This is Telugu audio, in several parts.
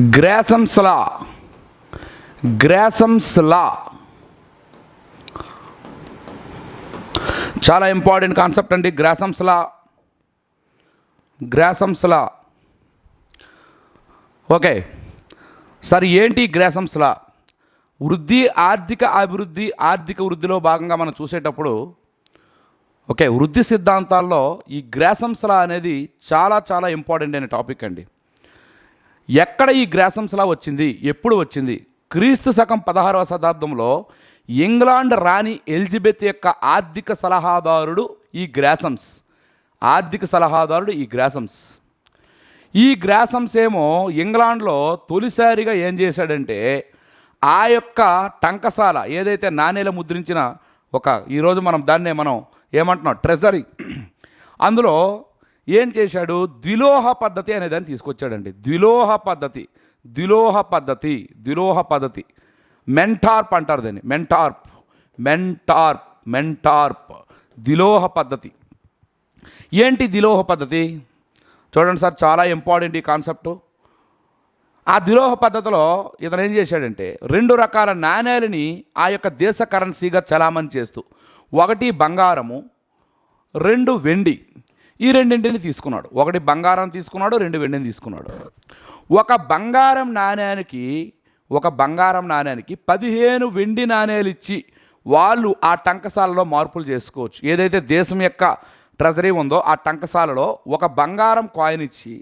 గ్రాసమ్స్ లా గ్రాసమ్స్ లా చాలా ఇంపార్టెంట్ కాన్సెప్ట్ అండి గ్రాసమ్స్ లా గ్రాసమ్స్ లా ఓకే. సార్ ఏంటి గ్రాసమ్స్ లా వృద్ధి ఆర్థిక అభివృద్ధి ఆర్థిక వృద్ధిలో భాగంగా మనం చూసేటప్పుడు ఓకే వృద్ధి సిద్ధాంతాల్లో ఈ గ్రాసమ్స్ లా అనేది చాలా చాలా ఇంపార్టెంట్ అయిన టాపిక్ అండి. ఎక్కడ ఈ గ్రాసంస్లా వచ్చింది? ఎప్పుడు వచ్చింది? క్రీస్తు శకం పదహారవ శతాబ్దంలో ఇంగ్లాండ్ రాణి ఎలిజబెత్ యొక్క ఆర్థిక సలహాదారుడు ఈ గ్రాసమ్స్ ఆర్థిక సలహాదారుడు ఈ గ్రాసమ్స్ ఈ గ్రాసమ్స్ ఏమో ఇంగ్లాండ్లో తొలిసారిగా ఏం చేశాడంటే ఆ యొక్క టంకసాల ఏదైతే నాణేల ముద్రించిన ఒక ఈరోజు మనం దాన్నే మనం ఏమంటున్నాం? ట్రెజరీ. అందులో ఏం చేశాడు? ద్విలోహ పద్ధతి అనే దాన్ని తీసుకొచ్చాడండి. ద్విలోహ పద్ధతి. ద్విలోహ పద్ధతి. ద్విలోహ పద్ధతి. మెంటార్ప్ అంటారు దాన్ని. మెంటార్ప్. మెంటార్ప్. మెంటార్ప్. ద్విలోహ పద్ధతి. ఏంటి ద్విలోహ పద్ధతి? చూడండి సార్ చాలా ఇంపార్టెంట్ ఈ కాన్సెప్ట్. ఆ ద్విలోహ పద్ధతిలో ఇతను ఏం చేశాడంటే రెండు రకాల నాణేలని ఆ యొక్క దేశ కరెన్సీగా చలామణి చేస్తూ ఒకటి బంగారము రెండు వెండి. ఈ రెండింటిని తీసుకున్నాడు. ఒకటి బంగారం తీసుకున్నాడు రెండు వెండిని తీసుకున్నాడు. ఒక బంగారం నాణ్యానికి ఒక బంగారం నాణ్యానికి పదిహేను వెండి నాణేలు ఇచ్చి వాళ్ళు ఆ టంకశాలలో మార్పులు చేసుకోవచ్చు. ఏదైతే దేశం యొక్క ట్రెజరీ ఉందో ఆ టంకశాలలో ఒక బంగారం కాయిన్ ఇచ్చి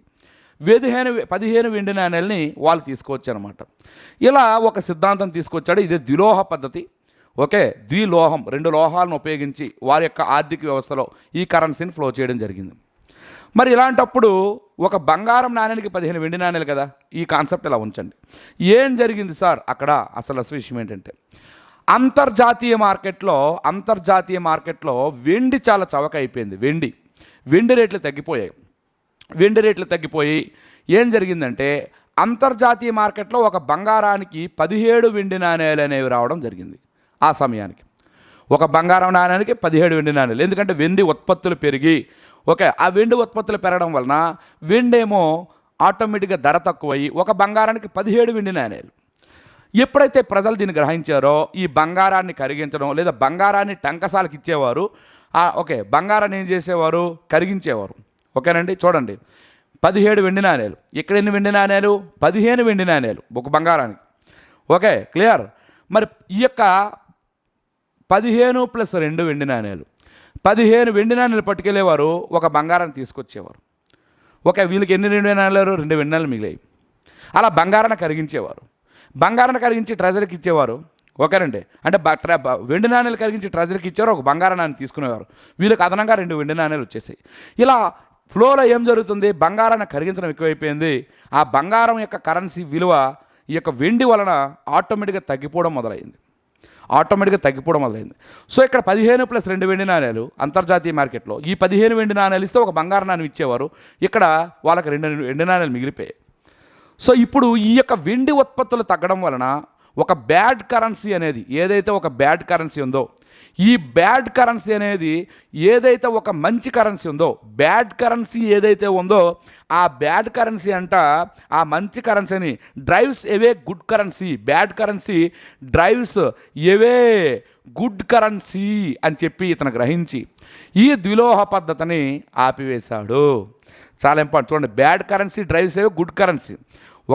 పదిహేను పదిహేను వెండి నాణ్యాలని వాళ్ళు తీసుకోవచ్చు అనమాట ఇలా ఒక సిద్ధాంతం తీసుకొచ్చాడు. ఇది ద్విలోహ పద్ధతి. ఓకే ద్విలోహం రెండు లోహాలను ఉపయోగించి వారి యొక్క ఆర్థిక వ్యవస్థలో ఈ కరెన్సీని ఫ్లో చేయడం జరిగింది. మరి ఇలాంటప్పుడు ఒక బంగారం నాణ్యానికి పదిహేను వెండి నాణ్యాలు కదా? ఈ కాన్సెప్ట్ ఇలా ఉంచండి. ఏం జరిగింది సార్? అక్కడ అసలు అసలు విషయం ఏంటంటే అంతర్జాతీయ మార్కెట్లో అంతర్జాతీయ మార్కెట్లో వెండి చాలా చవక అయిపోయింది. వెండి వెండి రేట్లు తగ్గిపోయాయి. వెండి రేట్లు తగ్గిపోయి ఏం జరిగిందంటే అంతర్జాతీయ మార్కెట్లో ఒక బంగారానికి పదిహేడు వెండి నాణేలు అనేవి రావడం జరిగింది. ఆ సమయానికి. ఒక బంగారం నాణ్యానికి పదిహేడు వెండి నాణ్యాలు ఎందుకంటే వెండి ఉత్పత్తులు పెరిగి ఓకే ఆ వెండి ఉత్పత్తులు పెరగడం వలన వెండేమో ఆటోమేటిక్గా ధర తక్కువయ్యి ఒక బంగారానికి పదిహేడు వెండి నాణ్యాలు ఎప్పుడైతే ప్రజలు దీన్ని గ్రహించారో ఈ బంగారాన్ని కరిగించడం లేదా బంగారాన్ని టంకసాలకు ఇచ్చేవారు ఓకే బంగారాన్ని ఏం చేసేవారు? కరిగించేవారు. ఓకేనండి? చూడండి. పదిహేడు వెండి నాణ్యాలు ఇక్కడ ఎన్ని వెండి నాణ్యాలు పదిహేను వెండి నాణ్యాలు ఒక బంగారానికి. Okay clear? మరి ఈ యొక్క పదిహేను ప్లస్ రెండు వెండి నాణేలు. పదిహేను వెండి నాణేలు పట్టుకెళ్ళేవారు ఒక బంగారాన్ని తీసుకొచ్చేవారు. ఒక వీళ్ళకి ఎన్ని రెండు నాణేలు? రెండు వెండి నాణేలు మిగిలాయి. అలా బంగారాన్ని కరిగించేవారు. బంగారాన్ని కరిగించి ట్రెజరీకి ఇచ్చేవారు. ఓకేనండి అంటే వెండి నాణేలు కరిగించి ట్రెజరీకి ఇచ్చారు ఒక బంగారం నాణ్యం తీసుకునేవారు. వీళ్ళకి అదనంగా రెండు వెండి నాణేలు వచ్చేసాయి. ఇలా ఫ్లోలో ఏం జరుగుతుంది? బంగారాన్ని కరిగించడం ఎక్కువైపోయింది. ఆ బంగారం యొక్క కరెన్సీ విలువ ఈ యొక్క వెండి వలన ఆటోమేటిక్గా తగ్గిపోవడం మొదలైంది. ఆటోమేటిక్గా తగ్గిపోవడం మొదలైంది సో ఇక్కడ పదిహేను ప్లస్ రెండు వెండి నాణేలు అంతర్జాతీయ మార్కెట్లో ఈ పదిహేను వెండి నాణేలు ఇస్తే ఒక బంగారం నాణ్యం ఇచ్చేవారు. ఇక్కడ వాళ్ళకి రెండు వెండి నాణేలు మిగిలిపోయాయి. సో ఇప్పుడు ఈ యొక్క వెండి ఉత్పత్తులు తగ్గడం వలన ఒక బ్యాడ్ కరెన్సీ అనేది ఏదైతే ఒక బ్యాడ్ కరెన్సీ ఉందో ఈ బ్యాడ్ కరెన్సీ అనేది ఏదైతే ఒక మంచి కరెన్సీ ఉందో బ్యాడ్ కరెన్సీ ఏదైతే ఉందో ఆ బ్యాడ్ కరెన్సీ అంట ఆ మంచి కరెన్సీని drives away good currency bad currency drives away good currency అని చెప్పి ఇతను గ్రహించి ఈ ద్విలోహ పద్ధతిని ఆపివేశాడు. చాలా ఇంపార్టెంట్. చూడండి bad currency drives away good currency.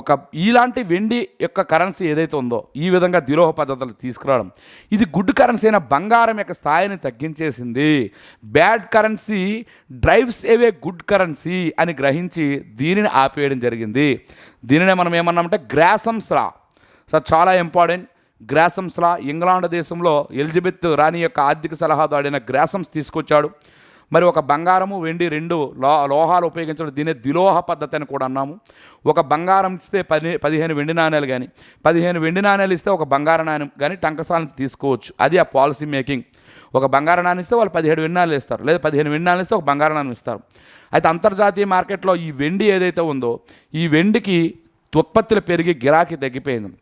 ఒక ఇలాంటి వెండి యొక్క కరెన్సీ ఏదైతే ఉందో ఈ విధంగా ద్విలోహ పద్ధతులు తీసుకురావడం ఇది గుడ్ కరెన్సీ అయిన బంగారం యొక్క స్థాయిని తగ్గించేసింది. Bad currency drives away good currency అని గ్రహించి దీనిని ఆపేయడం జరిగింది. దీనినే మనం ఏమన్నామంటే గ్రాసమ్స్ లా. సార్ చాలా ఇంపార్టెంట్ గ్రాసమ్స్ లా. ఇంగ్లాండ్ దేశంలో ఎలిజబెత్ రాణి యొక్క ఆర్థిక సలహాదారుడైన గ్రాసమ్స్ తీసుకొచ్చాడు. మరి ఒక బంగారము వెండి రెండు లో లోహాలు ఉపయోగించడం దీనే ద్విలోహ పద్ధతి అని కూడా అన్నాము. ఒక బంగారం ఇస్తే పది పదిహేను వెండి నాణేలు కానీ పదిహేను వెండి నాణేలు ఇస్తే ఒక బంగార నాణ్యం కానీ టంకసాలను తీసుకోవచ్చు. అది ఆ పాలసీ మేకింగ్. ఒక బంగార నాణ్యం ఇస్తే వాళ్ళు పదిహేడు వెండి ఇస్తారు లేదా పదిహేను వెండి నాణేలు ఇస్తే ఒక బంగార నాణ్యం ఇస్తారు. అయితే అంతర్జాతీయ మార్కెట్లో ఈ వెండి ఏదైతే ఉందో ఈ వెండికి ఉత్పత్తులు పెరిగి గిరాకీ తగ్గిపోయింది.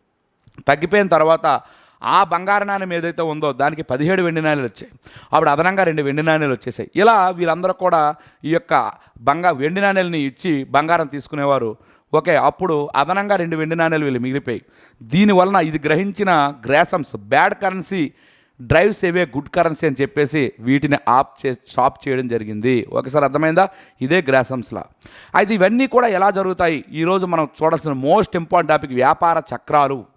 తగ్గిపోయిన తర్వాత ఆ బంగారు నాణ్యం ఏదైతే ఉందో దానికి పదిహేడు వెండి నాణ్యాలు వచ్చాయి. అప్పుడు అదనంగా రెండు వెండి నాణ్యాలు వచ్చేసాయి. ఇలా వీళ్ళందరూ కూడా ఈ యొక్క బంగా వెండి నాణ్యాలని ఇచ్చి బంగారం తీసుకునేవారు. ఓకే అప్పుడు అదనంగా రెండు వెండి నాణ్యాలు వీళ్ళు మిగిలిపోయి దీనివలన ఇది గ్రహించిన Gresham's bad currency drives away good currency అని చెప్పేసి వీటిని ఆప్ చే షాప్ చేయడం జరిగింది. ఒకసారి అర్థమైందా? ఇదే గ్రాసమ్స్లా. అయితే ఇవన్నీ కూడా ఎలా జరుగుతాయి? ఈరోజు మనం చూడాల్సిన మోస్ట్ ఇంపార్టెంట్ టాపిక్ వ్యాపార చక్రాలు.